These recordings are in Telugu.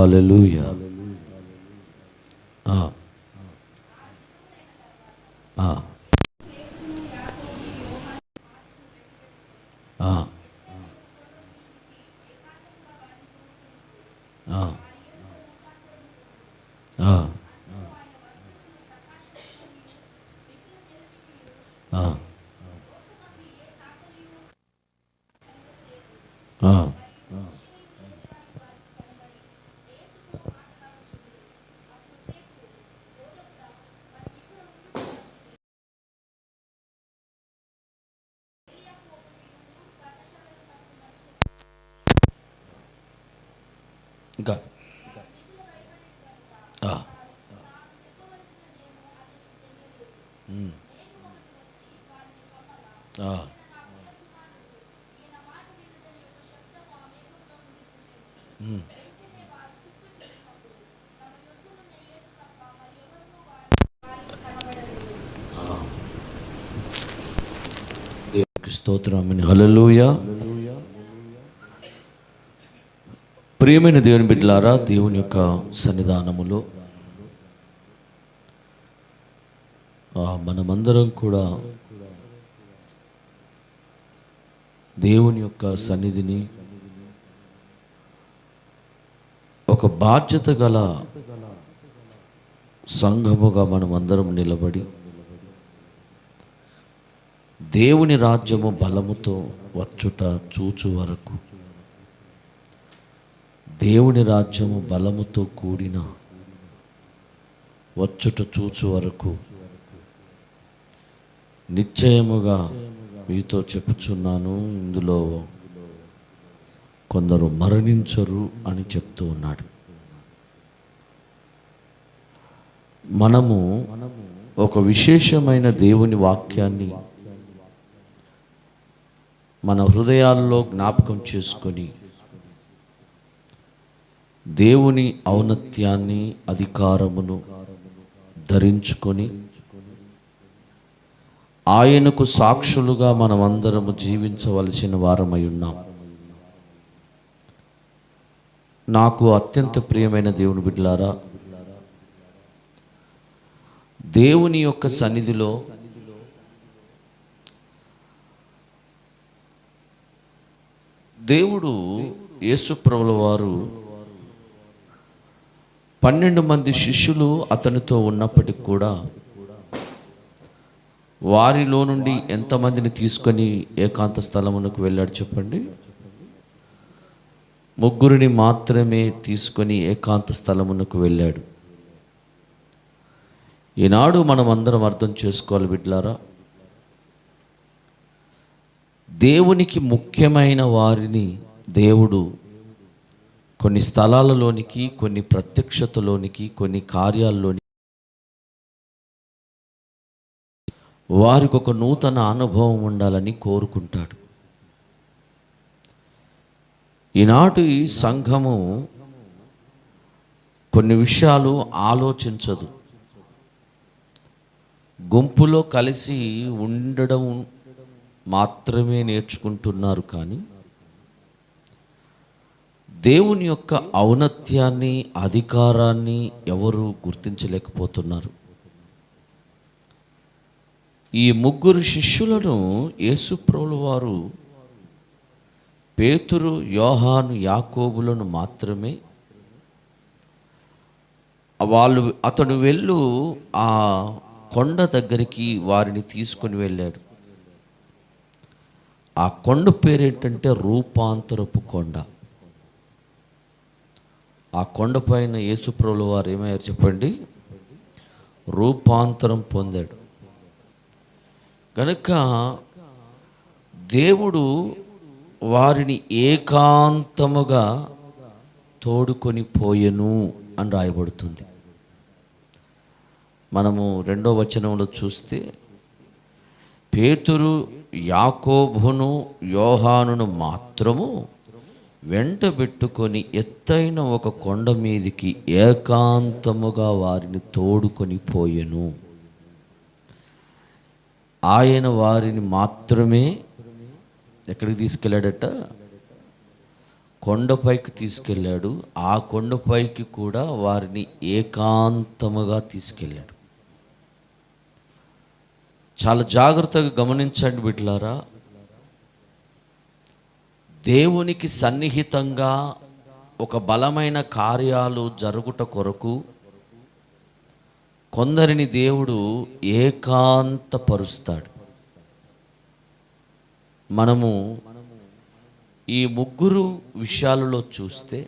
హాలెలూయా ఆ. Ah. Ah. Ah. ఆ. ఆ. ఆ. ఆ. ఆ. ఆ. ఇంకా ఆ. ఉమ్. ఆ. ఉమ్. ఆ. దేవునికి స్తోత్రమని హల్లెలూయా. ప్రియమైన దేవుని బిడ్డలారా దేవుని యొక్క సన్నిధానములో మనమందరం కూడా దేవుని యొక్క సన్నిధిని ఒక బాధ్యత గల సంఘముగా మనం అందరం నిలబడి దేవుని రాజ్యము బలముతో వచ్చుట చూచు వరకు దేవుని రాజ్యము బలముతో కూడిన వచ్చుట చూచు వరకు నిశ్చయముగా మీతో చెప్పుచున్నాను. ఇందులో కొందరు మరణించరు అని చెప్తూ ఉన్నాడు. మనము ఒక విశేషమైన దేవుని వాక్యాన్ని మన హృదయాల్లో జ్ఞాపకం చేసుకొని దేవుని ఔన్నత్యాన్ని అధికారమును ధరించుకొని ఆయనకు సాక్షులుగా మనమందరము జీవించవలసిన వారమై ఉన్నాం. నాకు అత్యంత ప్రియమైన దేవుని బిడ్డలారా దేవుని యొక్క సన్నిధిలో దేవుడు యేసుప్రభుల వారు పన్నెండు మంది శిష్యులు అతనితో ఉన్నప్పటికి కూడా వారిలో నుండి ఎంతమందిని తీసుకొని ఏకాంత స్థలమునకు వెళ్ళాడు చెప్పండి? ముగ్గురిని మాత్రమే తీసుకొని ఏకాంత స్థలమునకు వెళ్ళాడు. ఈనాడు మనం అందరం అర్థం చేసుకోవాలి బిడ్లారా దేవునికి ముఖ్యమైన వారిని దేవుడు కొన్ని స్థలాలలోనికి కొన్ని ప్రత్యక్షతలోనికి కొన్ని కార్యాల్లోని వారికి ఒక నూతన అనుభవం ఉండాలని కోరుకుంటాడు. ఈనాటి సంఘము కొన్ని విషయాలు ఆలోచించదు. గుంపులో కలిసి ఉండడం మాత్రమే నేర్చుకుంటున్నారు కానీ దేవుని యొక్క ఔన్నత్యాన్ని అధికారాన్ని ఎవరు గుర్తించలేకపోతున్నారు. ఈ ముగ్గురు శిష్యులను యేసుప్రభుల వారు పేతురు యోహాను యాకోబులను మాత్రమే వాళ్ళు అతడు వెళ్ళు ఆ కొండ దగ్గరికి వారిని తీసుకొని వెళ్ళాడు. ఆ కొండ పేరేంటంటే రూపాంతరపు కొండ. ఆ కొండపైన యేసుప్రభుల వారు ఏమయ్యారు చెప్పండి? రూపాంతరం పొందాడు. కనుక దేవుడు వారిని ఏకాంతముగా తోడుకొని పోయెను అని రాయబడుతుంది. మనము రెండో వచనంలో చూస్తే పేతురు యాకోబును యోహానును మాత్రము వెంటబెట్టుకొని ఎత్తైన ఒక కొండ మీదికి ఏకాంతముగా వారిని తోడుకొని పోయెను. ఆయన వారిని మాత్రమే ఎక్కడికి తీసుకెళ్ళాడట? కొండపైకి తీసుకెళ్ళాడు. ఆ కొండపైకి కూడా వారిని ఏకాంతముగా తీసుకెళ్ళాడు. చాలా జాగ్రత్తగా గమనించండి బిడ్లారా దేవునికి సన్నిహితంగా ఒక బలమైన కార్యాలు జరుగుట కొరకు కొందరిని దేవుడు ఏకాంతపరుస్తాడు. మనము ఈ ముగ్గురు విషయాలలో చూస్తే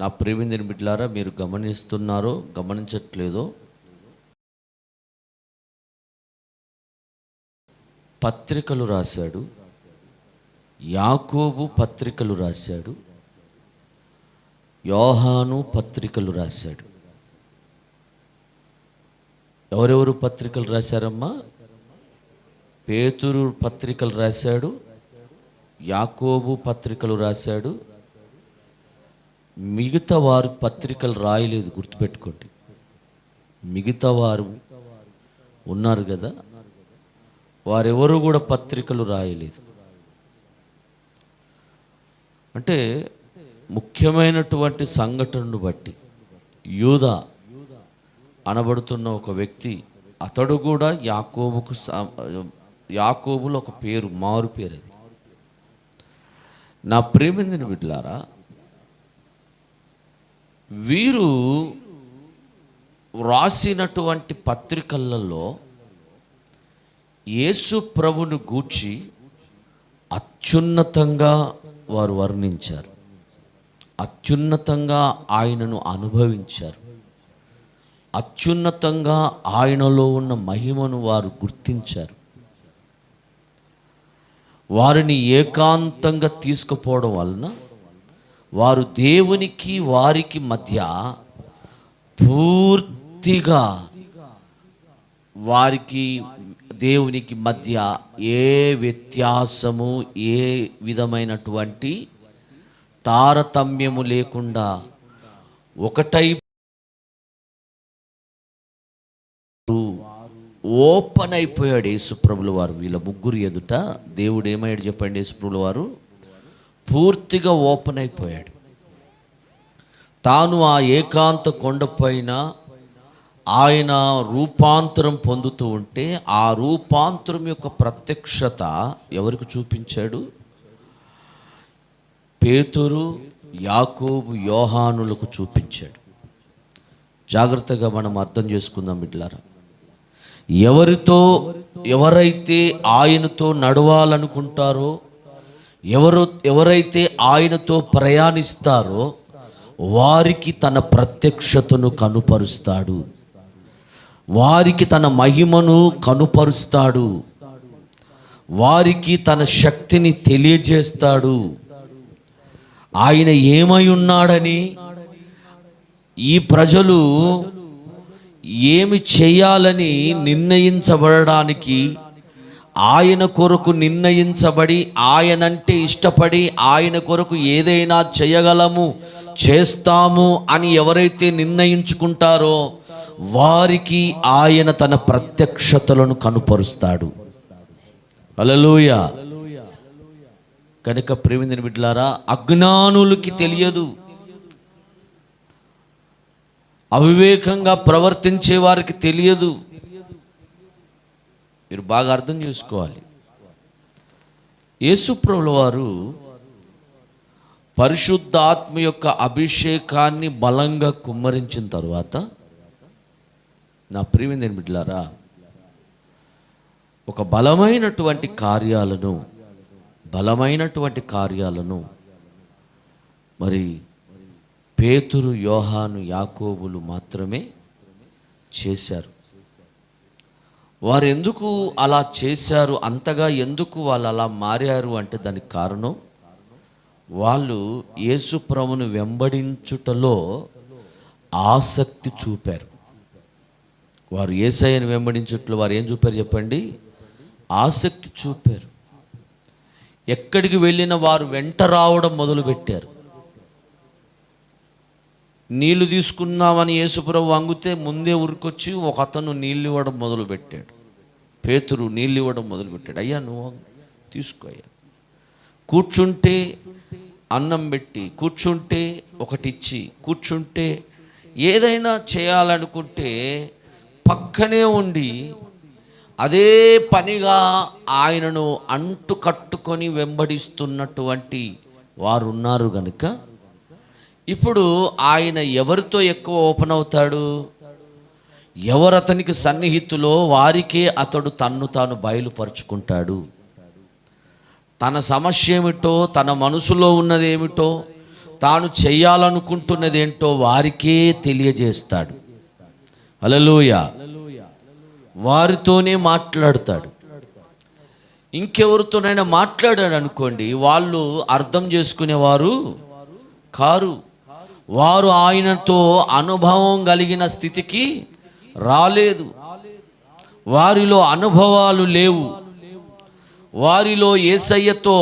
నా ప్రేమిందిని బిడ్డలారా మీరు గమనిస్తున్నారో గమనించట్లేదో పత్రికలు రాశాడు యాకోబు పత్రికలు రాశాడు యోహాను పత్రికలు రాశాడు. ఎవరెవరు పత్రికలు రాశారమ్మా? పేతురు పత్రికలు రాశాడు యాకోబు పత్రికలు రాశాడు. మిగతా వారు పత్రికలు రాయలేదు గుర్తుపెట్టుకోండి. మిగతా వారు ఉన్నారు కదా వారెవరు కూడా పత్రికలు రాయలేదు. అంటే ముఖ్యమైనటువంటి సంఘటనను బట్టి యూద అనబడుతున్న ఒక వ్యక్తి అతడు కూడా యాకోబుకు యాకోబులు ఒక పేరు మారు పేరు అది. నా ప్రేమిందిని బిడ్లారా వీరు వ్రాసినటువంటి పత్రికలలో యేసు ప్రభును గూర్చి అత్యున్నతంగా వారు వర్ణించారు. అత్యున్నతంగా ఆయనను అనుభవించారు. అత్యున్నతంగా ఆయనలో ఉన్న మహిమను వారు గుర్తించారు. వారిని ఏకాంతంగా తీసుకుపోవడం వలన వారు దేవునికి వారికి మధ్య పూర్తిగా వారికి దేవునికి మధ్య ఏ వ్యత్యాసము ఏ విధమైనటువంటి తారతమ్యము లేకుండా ఒకటై ఓపెన్ అయిపోయాడు యేసుప్రభుల వారు. వీళ్ళ ముగ్గురు ఎదుట దేవుడు ఏమయ్యాడు చెప్పండి యేసుప్రభుల వారు? పూర్తిగా ఓపెన్ అయిపోయాడు. తాను ఆ ఏకాంత కొండపైన ఆయన రూపాంతరం పొందుతూ ఉంటే ఆ రూపాంతరం యొక్క ప్రత్యక్షత ఎవరికి చూపించాడు? పేతురు యాకోబు యోహానులకు చూపించాడు. జాగ్రత్తగా మనం అర్థం చేసుకుందాం బిడ్లారా ఎవరితో ఎవరైతే ఆయనతో నడవాలనుకుంటారో ఎవరు ఎవరైతే ఆయనతో ప్రయాణిస్తారో వారికి తన ప్రత్యక్షతను కనుపరుస్తాడు. వారికి తన మహిమను కనుపరుస్తాడు. వారికి తన శక్తిని తెలియజేస్తాడు. ఆయన ఏమై ఉన్నాడని ఈ ప్రజలు ఏమి చేయాలని నిర్ణయించబడడానికి ఆయన కొరకు నిర్ణయించబడి ఆయనంటే ఇష్టపడి ఆయన కొరకు ఏదైనా చేయగలము చేస్తాము అని ఎవరైతే నిర్ణయించుకుంటారో వారికి ఆయన తన ప్రత్యక్షతలను కనుపరుస్తాడు. అలలోయ కనుక ప్రేమిందిని బిడ్డలారా అజ్ఞానులకి తెలియదు. అవివేకంగా ప్రవర్తించే వారికి తెలియదు. మీరు బాగా అర్థం చేసుకోవాలి. యేసుప్రభుల వారు పరిశుద్ధాత్మ యొక్క అభిషేకాన్ని బలంగా కుమ్మరించిన తర్వాత నా ప్రియమైన బిడ్డలారా ఒక బలమైనటువంటి కార్యాలను బలమైనటువంటి కార్యాలను మరి పేతురు యోహాను యాకోబులు మాత్రమే చేశారు. వారు ఎందుకు అలా చేశారు? అంతగా ఎందుకు వాళ్ళు అలా మారారు అంటే దానికి కారణం వాళ్ళు యేసుప్రభును వెంబడించుటలో ఆసక్తి చూపారు. వారు ఏసయ్యను వెంబడించుట్లో వారు ఏం చూపారు చెప్పండి? ఆసక్తి చూపారు. ఎక్కడికి వెళ్ళిన వారు వెంట రావడం మొదలుపెట్టారు. నీళ్ళు తీసుకుందామని యేసుప్రభు అంగితే ముందే ఉరికొచ్చి ఒక అతను నీళ్ళు ఇవ్వడం మొదలుపెట్టాడు. పేతురు నీళ్ళు ఇవ్వడం మొదలుపెట్టాడు. అయ్యా నువ్వు తీసుకో అయ్యా. కూర్చుంటే అన్నం పెట్టి కూర్చుంటే ఒకటిచ్చి కూర్చుంటే ఏదైనా చేయాలనుకుంటే పక్కనే ఉండి అదే పనిగా ఆయనను అంటు కట్టుకొని వెంబడిస్తున్నటువంటి వారున్నారు కనుక ఇప్పుడు ఆయన ఎవరితో ఎక్కువ ఓపెన్ అవుతాడు? ఎవరు అతనికి సన్నిహితులో వారికే అతడు తన్ను తాను బయలుపరుచుకుంటాడు? తన సమస్య ఏమిటో తన మనసులో ఉన్నదేమిటో తాను చేయాలనుకుంటున్నదేంటో వారికే తెలియజేస్తాడు. అలలోయ వారితోనే మాట్లాడతాడు. ఇంకెవరితోనైనా మాట్లాడాడు అనుకోండి వాళ్ళు అర్థం చేసుకునేవారు కారు. వారు ఆయనతో అనుభవం కలిగిన స్థితికి రాలేదు. వారిలో అనుభవాలు లేవు. వారిలో ఏసయ్యతో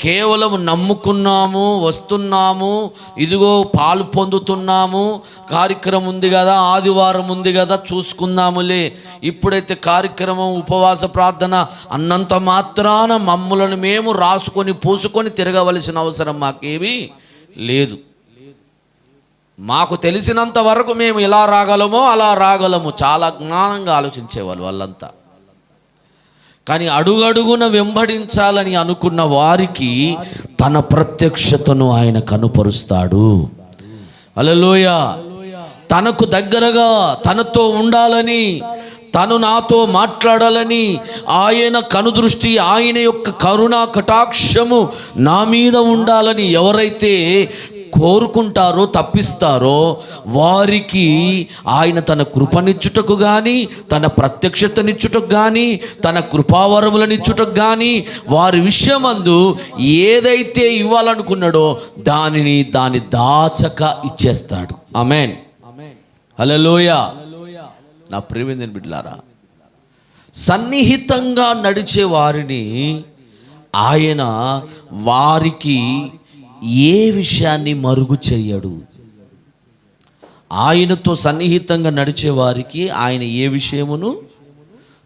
కేవలం నమ్ముకున్నాము వస్తున్నాము ఇదిగో పాలు పొందుతున్నాము కార్యక్రమం ఉంది కదా ఆదివారం ఉంది కదా చూసుకుందాములే. ఇప్పుడైతే కార్యక్రమం ఉపవాస ప్రార్థన అన్నంత మాత్రాన మమ్ములను మేము రాసుకొని పూసుకొని తిరగవలసిన అవసరం మాకేమీ లేదు. మాకు తెలిసినంత వరకు మేము ఇలా రాగలమో అలా రాగలము. చాలా జ్ఞానంగా ఆలోచించేవాళ్ళు వాళ్ళంతా. కానీ అడుగడుగున వెంబడించాలని అనుకున్న వారికి తన ప్రత్యక్షతను ఆయన కనుపరుస్తాడు. అలలోయ తనకు దగ్గరగా తనతో ఉండాలని తను నాతో మాట్లాడాలని ఆయన కనుదృష్టి ఆయన యొక్క కరుణా కటాక్షము నా మీద ఉండాలని ఎవరైతే కోరుకుంటారో తప్పిస్తారో వారికి ఆయన తన కృపనిచ్చుటకు కానీ తన ప్రత్యక్షతనిచ్చుటకు కానీ తన కృపావరములనిచ్చుటకు కానీ వారి విషయమందు ఏదైతే ఇవ్వాలనుకున్నాడో దానిని దాని దాచక ఇచ్చేస్తాడు. అమెన్ హలోయ నా ప్రేమిందని బిడ్లారా సన్నిహితంగా నడిచే వారిని ఆయన వారికి ఏ విషయాన్ని మరుగు చెయ్యడు ఆయనతో సన్నిహితంగా నడిచే వారికి ఆయన ఏ విషయమును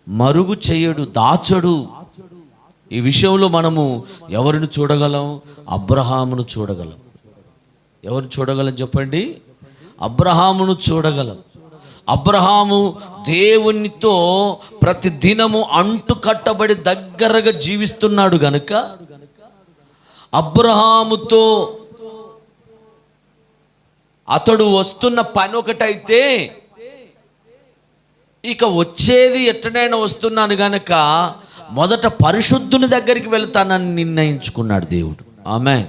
మరుగు చెయ్యడు దాచడు. ఈ విషయంలో మనము ఎవరిని చూడగలం? అబ్రహామును చూడగలం. ఎవరిని చూడగలం చెప్పండి? అబ్రహామును చూడగలం. అబ్రహాము దేవునితో ప్రతి దినము అంటు కట్టబడి దగ్గరగా జీవిస్తున్నాడు గనుక అబ్రహాముతో అతడు వస్తున్న పని ఒకటైతే ఇక వచ్చేది ఎట్టనైనా వస్తున్నాను గనక మొదట పరిశుద్ధుని దగ్గరికి వెళ్తానని నిర్ణయించుకున్నాడు దేవుడు. ఆమె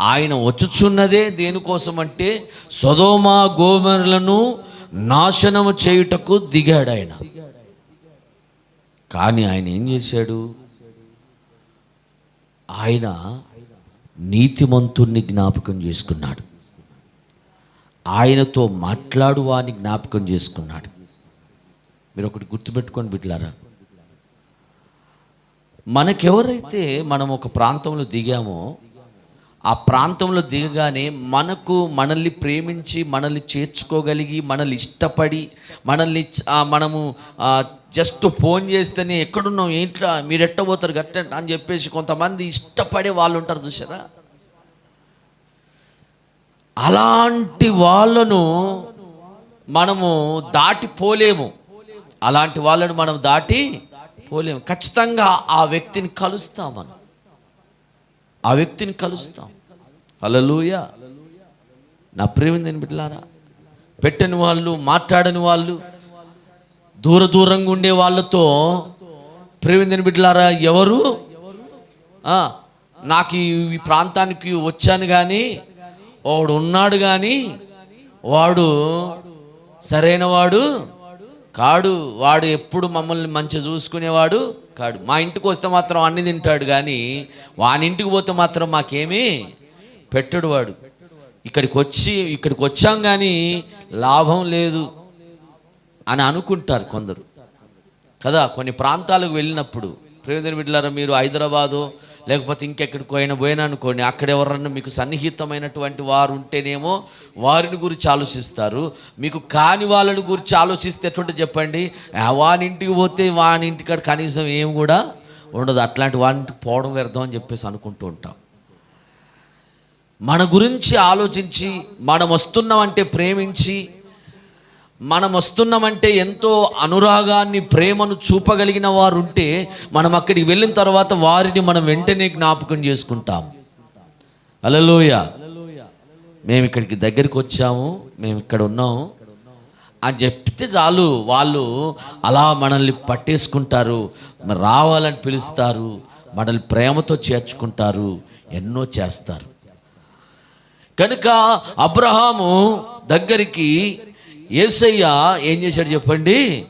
ఆయన వచ్చుచున్నదే దేనికోసం అంటే సదోమ గోమరులను నాశనము చేయుటకు దిగాడు ఆయన కానీ ఆయన ఏం చేశాడు? ఆయన నీతిమంతుణ్ణి జ్ఞాపకం చేసుకున్నాడు. ఆయనతో మాట్లాడు వాని జ్ఞాపకం చేసుకున్నాడు. మీరు ఒకటి గుర్తుపెట్టుకొని బిడ్లారా మనకెవరైతే మనం ఒక ప్రాంతంలో దిగామో ఆ ప్రాంతంలో దిగగానే మనకు మనల్ని ప్రేమించి మనల్ని చేర్చుకోగలిగి మనల్ని ఇష్టపడి మనల్ని మనము జస్ట్ ఫోన్ చేస్తేనే ఎక్కడున్నాం ఏంట్రా మీరు ఎట్టబోతారు గట్ట అని చెప్పేసి కొంతమంది ఇష్టపడే వాళ్ళు ఉంటారు చూసారా అలాంటి వాళ్ళను మనము దాటిపోలేము అలాంటి వాళ్ళను మనం దాటి పోలేము. ఖచ్చితంగా ఆ వ్యక్తిని కలుస్తాం మనం. ఆ వ్యక్తిని కలుస్తాం. హల్లెలూయ. నా ప్రేమిందని బిడ్డలారా. పెట్టని వాళ్ళు మాట్లాడని వాళ్ళు దూర దూరంగా ఉండే వాళ్ళతో ప్రేమిందని బిడ్డలారా ఎవరు? నాకు ఈ ప్రాంతానికి వచ్చాను కానీ వాడు ఉన్నాడు కానీ వాడు సరైన వాడు కాడు వాడు ఎప్పుడు మమ్మల్ని మంచిగా చూసుకునేవాడు? కాడు. మా ఇంటికి వస్తే మాత్రం అన్ని తింటాడు కానీ వాని ఇంటికి పోతే మాత్రం మాకేమీ పెట్టడు వాడు. ఇక్కడికి వచ్చి ఇక్కడికి వచ్చాం కానీ లాభం లేదు అని అనుకుంటారు కొందరు. కదా కొన్ని ప్రాంతాలకు వెళ్ళినప్పుడు ప్రేమిదని బిడ్డలారా మీరు హైదరాబాదు లేకపోతే ఇంకెక్కడికి పోయినా పోయినా అనుకోండి అక్కడ ఎవరన్నా మీకు సన్నిహితమైనటువంటి వారు ఉంటేనేమో వారిని గురించి ఆలోచిస్తారు. మీకు కాని వాళ్ళని గురించి ఆలోచిస్తే ఎటువంటి చెప్పండి? వాని ఇంటికి పోతే వాని ఇంటికాడ కనీసం ఏం కూడా ఉండదు. అట్లాంటి వాని పోవడం వ్యర్థం అని చెప్పేసి అనుకుంటూ ఉంటాం. మన గురించి ఆలోచించి మనం వస్తున్నామంటే ప్రేమించి మనం వస్తున్నామంటే ఎంతో అనురాగాన్ని ప్రేమను చూపగలిగిన వారు ఉంటే మనం అక్కడికి వెళ్ళిన తర్వాత వారిని మనం వెంటనే జ్ఞాపకం చేసుకుంటాం. అలలోయ. మేము ఇక్కడికి దగ్గరికి వచ్చాము మేము ఇక్కడ ఉన్నాము అని చెప్తే చాలు వాళ్ళు అలా మనల్ని పట్టేసుకుంటారు రావాలని పిలుస్తారు మనల్ని ప్రేమతో చేర్చుకుంటారు ఎన్నో చేస్తారు. కనుక అబ్రహాము దగ్గరికి ఏసయ్య ఏం చేశాడు చెప్పండి?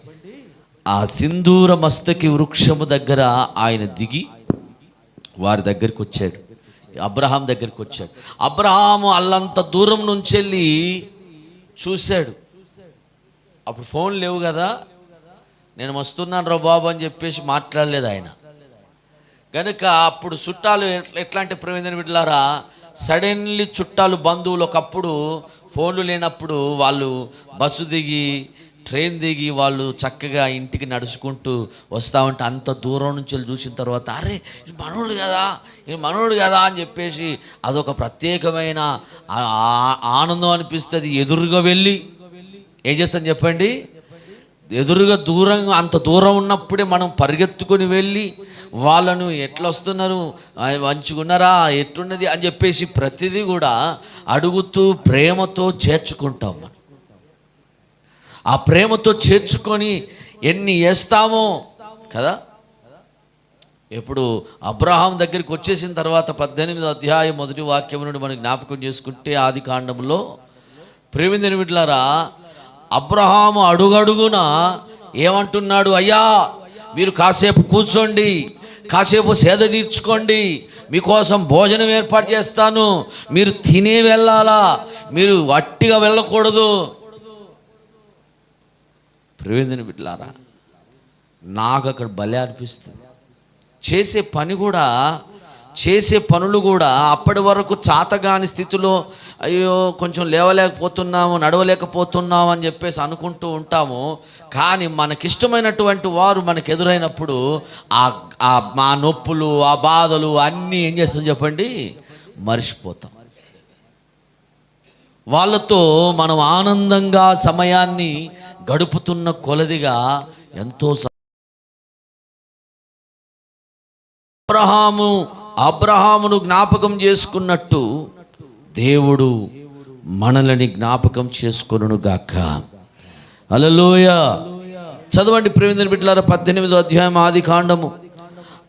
ఆ సింధూర మస్తకి వృక్షము దగ్గర ఆయన దిగి వారి దగ్గరికి వచ్చాడు. అబ్రహాం దగ్గరికి వచ్చాడు. అబ్రహాము అల్లంత దూరం నుంచి వెళ్ళి చూశాడు. అప్పుడు ఫోన్ లేవు కదా? నేను వస్తున్నాను రా బాబు అని చెప్పేసి మాట్లాడలేదు ఆయన. కనుక అప్పుడు చుట్టాలు ఎట్లాంటి ప్రవేదన బిడ్డలారా? సడన్లీ చుట్టాలు బంధువులు ఒకప్పుడు ఫోన్లు లేనప్పుడు వాళ్ళు బస్సు దిగి ట్రైన్ దిగి వాళ్ళు చక్కగా ఇంటికి నడుచుకుంటూ వస్తూ ఉంటే అంత దూరం నుంచి చూసిన తర్వాత అరే ఇది మనోడు కదా ఇది మనోడు కదా అని చెప్పేసి అదొక ప్రత్యేకమైన ఆ- ఆనందం అనిపిస్తుంది ఎదురుగా వెళ్ళి. ఏం చేస్తాం చెప్పండి? ఎదురుగా దూరం అంత దూరం ఉన్నప్పుడే మనం పరిగెత్తుకొని వెళ్ళి వాళ్ళను ఎట్లా వస్తున్నారు వంచుకున్నారా? మంచిగున్నారా ఎట్టున్నది అని చెప్పేసి ప్రతిదీ కూడా అడుగుతూ ప్రేమతో చేర్చుకుంటాం మనం. ఆ ప్రేమతో చేర్చుకొని ఎన్ని వేస్తామో కదా? ఇప్పుడు అబ్రహాం దగ్గరికి వచ్చేసిన తర్వాత పద్దెనిమిది అధ్యాయం మొదటి వాక్యం నుండి మనకు జ్ఞాపకం చేసుకుంటే ఆది కాండంలో ప్రేమిందని బిడ్డలారా అబ్రహాము అడుగడుగున ఏమంటున్నాడు అయ్యా మీరు కాసేపు కూర్చోండి కాసేపు సేద తీర్చుకోండి మీకోసం భోజనం ఏర్పాటు చేస్తాను మీరు తినే వెళ్ళాలా మీరు వట్టిగా వెళ్ళకూడదు. ప్రేమిందని బిడ్డలారా నాకు అక్కడ భలే అనిపిస్తుంది. చేసే పని కూడా చేసే పనులు కూడా అప్పటి వరకు చాతగాని స్థితిలో అయ్యో కొంచెం లేవలేకపోతున్నాము నడవలేకపోతున్నాము అని చెప్పేసి అనుకుంటూ ఉంటాము. కానీ మనకిష్టమైనటువంటి వారు మనకు ఎదురైనప్పుడు ఆ మా నొప్పులు ఆ బాధలు అన్నీ ఏం చేస్తాం చెప్పండి? మర్చిపోతాం. వాళ్ళతో మనం ఆనందంగా సమయాన్ని గడుపుతున్న కొలదిగా ఎంతో అబ్రహాము అబ్రహామును జ్ఞాపకం చేసుకున్నట్టు దేవుడు మనలని జ్ఞాపకం చేసుకును గాక. అలలోయ చదవండి ప్రేమించిన బిడ్డలారా పద్దెనిమిదో అధ్యాయం ఆది కాండము.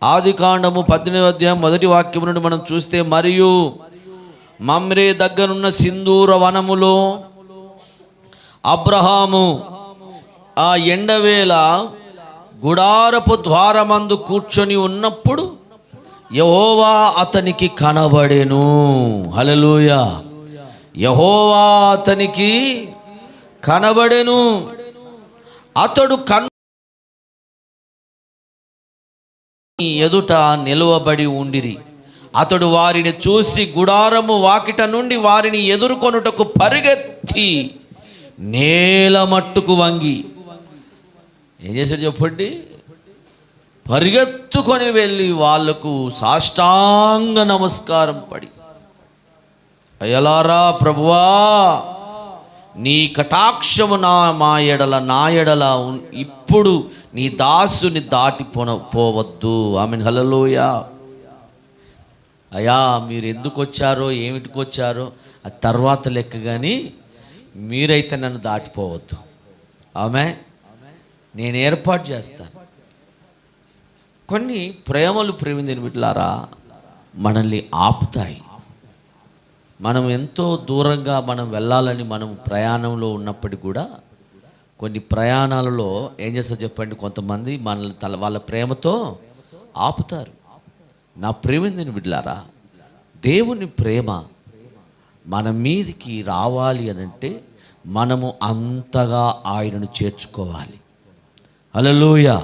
ఆది కాండము పద్దెనిమిదో అధ్యాయం మొదటి వాక్యం నుండి మనం చూస్తే మరియు మమ్రే దగ్గరున్న సింధూర వనములో అబ్రహాము ఆ ఎండవేళ గుడారపు ద్వారమందు కూర్చొని ఉన్నప్పుడు యహోవా అతనికి కనబడెను. హలలుయ యహోవా అతనికి కనబడెను. అతడు కన్ ఎదుట నిలువబడి ఉండిరి. అతడు వారిని చూసి గుడారము వాకిట నుండి వారిని ఎదుర్కొనుటకు పరిగెత్తి నేల మట్టుకు వంగి. ఏం చేశాడు చెప్పండి? పరిగెత్తుకొని వెళ్ళి వాళ్ళకు సాష్టాంగ నమస్కారం పడి అయ్యలారా ప్రభువా నీ కటాక్షము నా మా ఎడల నా ఎడల ఉన్- ఇప్పుడు నీ దాసుని దాటి పోవద్దు. ఆమె హలలోయ అయ్యా మీరు ఎందుకు వచ్చారో ఏమిటికి వచ్చారో తర్వాత లెక్క కానీ మీరైతే నన్ను దాటిపోవద్దు. ఆమె నేను ఏర్పాటు చేస్తాను. కొన్ని ప్రేమలు ప్రేమించిన బిడ్డలారా మనల్ని ఆపుతాయి. మనం ఎంతో దూరంగా మనం వెళ్ళాలని మనం ప్రయాణంలో ఉన్నప్పటికీ కూడా కొన్ని ప్రయాణాలలో ఏం చేస్తారు చెప్పండి. కొంతమంది మనల్ని తల వాళ్ళ ప్రేమతో ఆపుతారు. నా ప్రేమిందని బిడ్డలారా దేవుని ప్రేమ మన మీదికి రావాలి అని అంటే మనము అంతగా ఆయనను చేర్చుకోవాలి. అలలోయ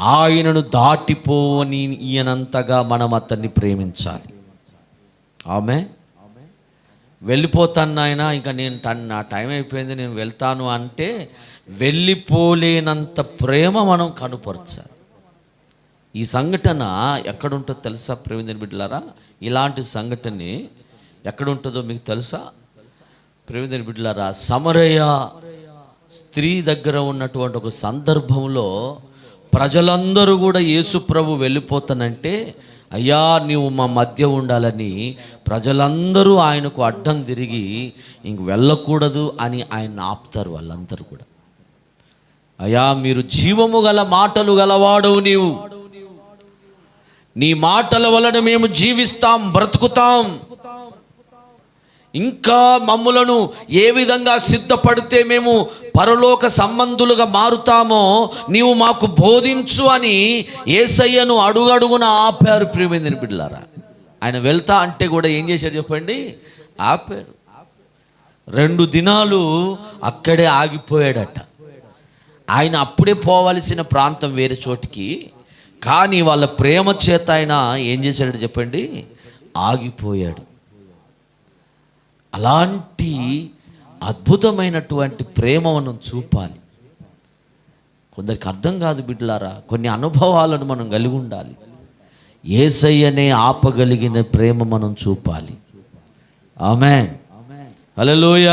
ఆయనను దాటిపోని ఈయనంతగా మనం అతన్ని ప్రేమించాలి. ఆమె వెళ్ళిపోతాను ఆయన ఇంకా నేను టన్ నా టైం అయిపోయింది నేను వెళ్తాను అంటే వెళ్ళిపోలేనంత ప్రేమ మనం కనుపరచాలి. ఈ సంఘటన ఎక్కడుంటుందో తెలుసా ప్రేమిందని బిడ్డలారా? ఇలాంటి సంఘటనని ఎక్కడ ఉంటుందో మీకు తెలుసా? ప్రేమిదని బిడ్డలారా సమరయ్య స్త్రీ దగ్గర ఉన్నటువంటి ఒక సందర్భంలో ప్రజలందరూ కూడా యేసు ప్రభు వెళ్ళిపోతానంటే అయ్యా నీవు మా మధ్య ఉండాలని ప్రజలందరూ ఆయనకు అడ్డం తిరిగి ఇంక వెళ్ళకూడదు అని ఆయన ఆపుతారు వాళ్ళందరూ కూడా. అయ్యా మీరు జీవము గల మాటలు గలవాడవు నీవు. నీ మాటల వలన మేము జీవిస్తాం బ్రతుకుతాం. ఇంకా మమ్ములను ఏ విధంగా సిద్ధపడితే మేము పరలోక సంబంధులుగా మారుతామో నీవు మాకు బోధించు అని ఏసయ్యను అడుగడుగున ఆపారు ప్రియమైన బిడ్డలారా. ఆయన వెళ్తా అంటే కూడా ఏం చేశాడు చెప్పండి? ఆపాడు. రెండు దినాలు అక్కడే ఆగిపోయాడట. ఆయన అప్పుడే పోవలసిన ప్రాంతం వేరే చోటికి కానీ వాళ్ళ ప్రేమ చేత ఆయన ఏం చేశాడు చెప్పండి? ఆగిపోయాడు. అలాంటి అద్భుతమైనటువంటి ప్రేమ మనం చూపాలి. కొందరికి అర్థం కాదు బిడ్డలారా కొన్ని అనుభవాలను మనం కలిగి ఉండాలి. ఏసయ్యనే ఆపగలిగిన ప్రేమ మనం చూపాలి. ఆమె హలోయ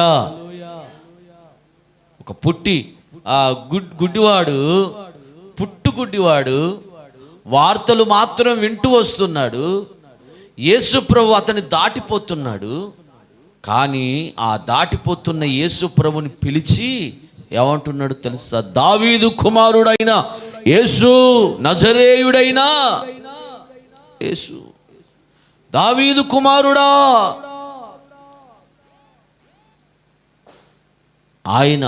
ఒక పుట్టి ఆ గుడ్ గుడ్డివాడు పుట్టు గుడ్డివాడు వార్తలు మాత్రం వింటూ వస్తున్నాడు. యేసు ప్రభు అతన్ని దాటిపోతున్నాడు. కానీ ఆ దాటిపోతున్న యేసు ప్రభుని పిలిచి ఏమంటున్నాడు తెలుసా? దావీదు కుమారుడైన యేసు నజరేయుడైనా? యేసు. దావీదు కుమారుడా? ఆయన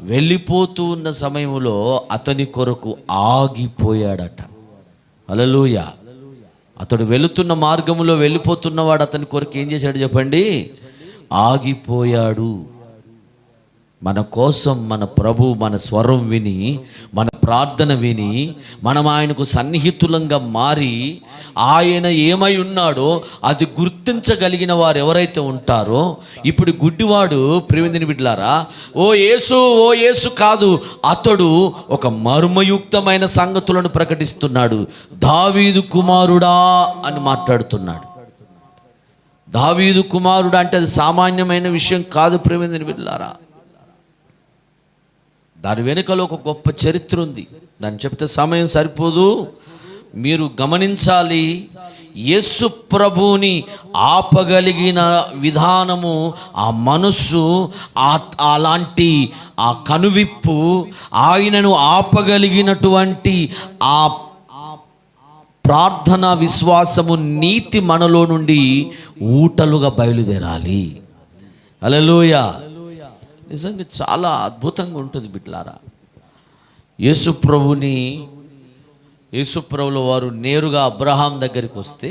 వెళ్ళిపోతూ ఉన్న సమయంలో అతని కొరకు ఆగిపోయాడట. అలలుయా అతడు వెళుతున్న మార్గంలో వెళ్ళిపోతున్నవాడు అతని కొరకు ఏం చేశాడు చెప్పండి? ఆగిపోయాడు. మన కోసం మన ప్రభు మన స్వరం విని మన ప్రార్థన విని మనం ఆయనకు సన్నిహితులంగా మారి ఆయన ఏమై ఉన్నాడో అది గుర్తించగలిగిన వారు ఎవరైతే ఉంటారో ఇప్పుడు గుడ్డివాడు ప్రివిందిని బిడ్లారా ఓ యేసు ఓ యేసు కాదు అతడు ఒక మర్మయుక్తమైన సంగతులను ప్రకటిస్తున్నాడు. దావీదు కుమారుడా అని మాట్లాడుతున్నాడు. దావీదు కుమారుడు అంటే అది సామాన్యమైన విషయం కాదు ప్రేమిందని బిడ్లారా దాని వెనుకలో ఒక గొప్ప చరిత్ర ఉంది. దాన్ని చెప్తే సమయం సరిపోదు. మీరు గమనించాలి యేసు ప్రభుని ఆపగలిగిన విధానము ఆ మనస్సు అలాంటి ఆ కనువిప్పు ఆయనను ఆపగలిగినటువంటి ఆ ప్రార్థన విశ్వాసము నీతి మనలో నుండి ఊటలుగా బయలుదేరాలి. అలలోయ నిజంగా చాలా అద్భుతంగా ఉంటుంది బిడ్లారా యేసు ప్రభుని వారు నేరుగా అబ్రహాం దగ్గరికి వస్తే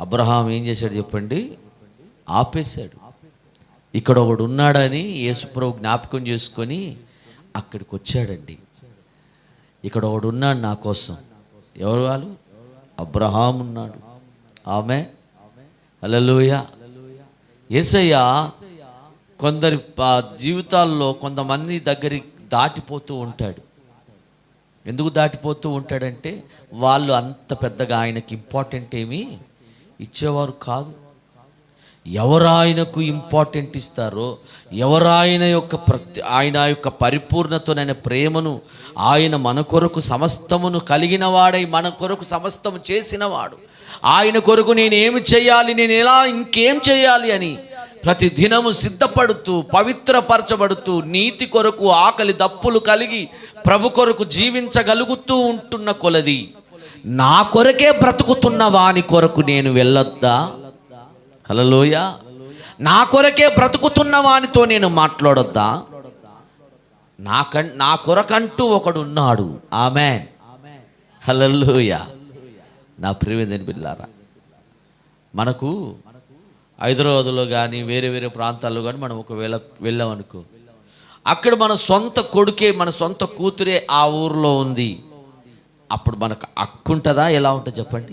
అబ్రహాం ఏం చేశాడు చెప్పండి? ఆపేశాడు. ఇక్కడ ఒకడు ఉన్నాడని యేసుప్రభు జ్ఞాపకం చేసుకొని అక్కడికి వచ్చాడండి. ఇక్కడ ఒకడు ఉన్నాడు నా కోసం. ఎవరు వాళ్ళు? అబ్రహాం ఉన్నాడు. ఆమె అలలోయ ఏసయ్య కొందరి జీవితాల్లో కొంతమంది దగ్గరికి దాటిపోతూ ఉంటాడు. ఎందుకు దాటిపోతూ ఉంటాడంటే వాళ్ళు అంత పెద్దగా ఆయనకి ఇంపార్టెంట్ ఏమీ ఇచ్చేవారు కాదు. ఎవరు ఆయనకు ఇంపార్టెంట్ ఇస్తారో ఎవరు ఆయన యొక్క ప్రతి ఆయన యొక్క పరిపూర్ణతోనైన ప్రేమను ఆయన మన కొరకు సమస్తమును కలిగిన వాడై మన కొరకు సమస్తము చేసినవాడు. ఆయన కొరకు నేను ఏమి చేయాలి నేను ఎలా ఇంకేం చేయాలి అని ప్రతి దినము సిద్ధపడుతూ పవిత్రపరచబడుతూ నీతి కొరకు ఆకలి దప్పులు కలిగి ప్రభు కొరకు జీవించగలుగుతూ ఉంటున్న కొలది. నా కొరకే బ్రతుకుతున్న వాని కొరకు నేను వెళ్ళొద్దా? హలలోయ నా కొరకే బ్రతుకుతున్న వానితో నేను మాట్లాడొద్దా? నాకం నా కొరకంటూ ఒకడు ఉన్నాడు. ఆమె హలలోయ నా ప్రియమైన బిల్లారా మనకు హైదరాబాదులో కానీ వేరే వేరే ప్రాంతాల్లో కానీ మనం ఒకవేళ వెళ్ళామనుకో. అక్కడ మన సొంత కొడుకే మన సొంత కూతురే ఆ ఊర్లో ఉంది. అప్పుడు మనకు అక్కుంటుందా ఎలా ఉంటుంది చెప్పండి?